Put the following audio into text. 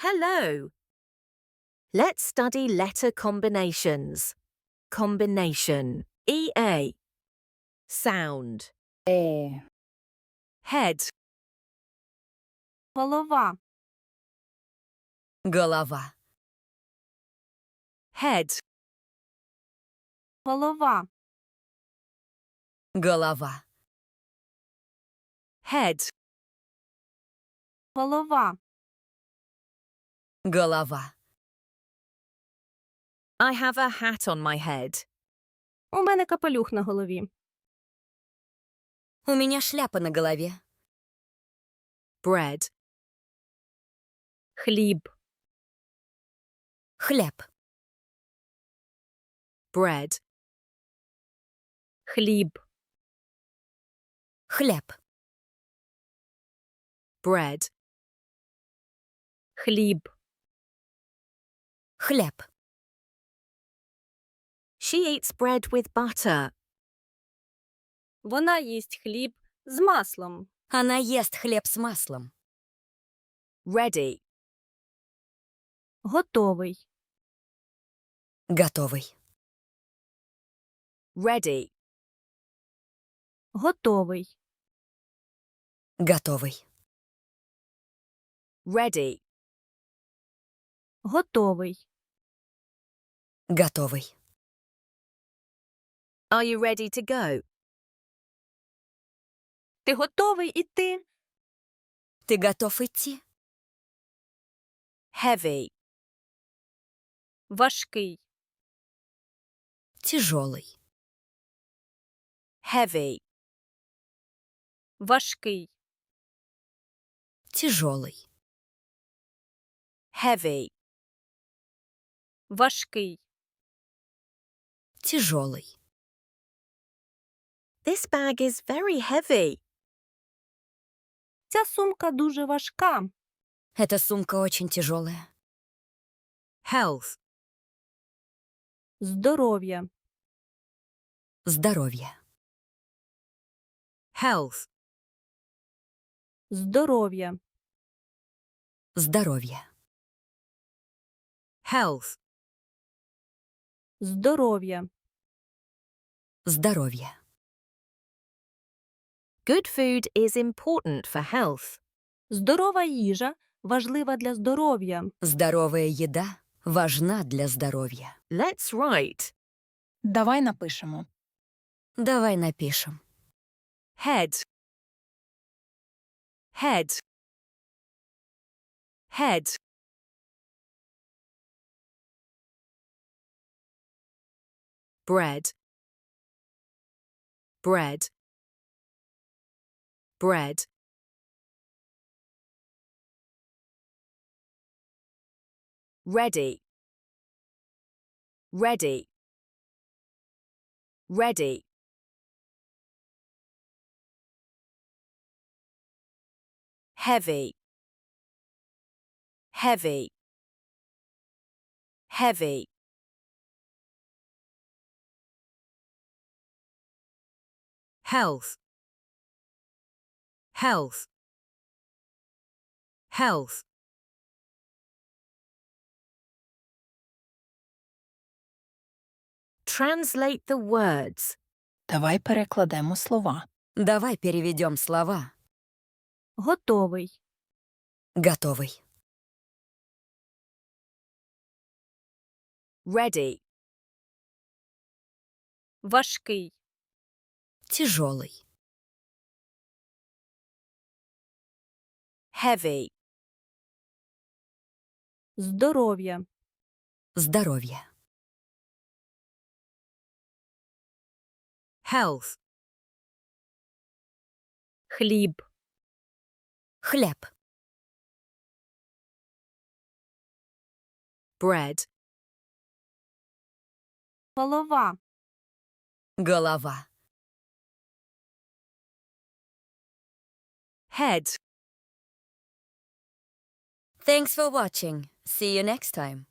Hello. Let's study letter combinations. Combination. EA. Sound. Е. Head. Голова. Голова. Head. Голова. Голова. Head. Голова. Голова. I have a hat on my head. У мене капелюх на голові. У меня шляпа на голове. Bread. Хліб. Хлеб. Bread. Хліб. Хлеб. Bread. Хліб. Хлеб. She eats bread with butter. Вона їсть хліб з маслом. Она ест хлеб с маслом. Ready. Готовий. Готовый. Ready. Готовий. Готовый. Ready. Готовий. Готовый. Are you ready to go? Ти готовий іти? Ты готов идти? Heavy. Важкий. Тяжелый. Heavy. Важкий. Тяжелый. Heavy. Важкий. Тяжелый. This bag is very heavy. Ця сумка дуже важка. Эта сумка очень тяжелая. Health. Здоров'я. Здоровье. Health. Здоров'я. Здоровье. Health. Здоров'я. Здоровье. Good food is important for health. Здорова їжа важлива для здоров'я. Здоровая еда важна для здоровья. Let's write. Давай напишемо. Давай напишем. Head. Head. Head. Bread. Bread. Bread. Ready. Ready. Ready. Heavy. Heavy. Heavy. Health. Health. Health. Translate the words. Давай перекладемо слова. Давай переведем слова. Готовий. Готовый. Ready. Важкий. Тяжелый. Heavy. Здоров'я. Здоровье. Health. Хліб. Хлеб. Bread. Голова. Голова. Head. Thanks for watching. See you next time.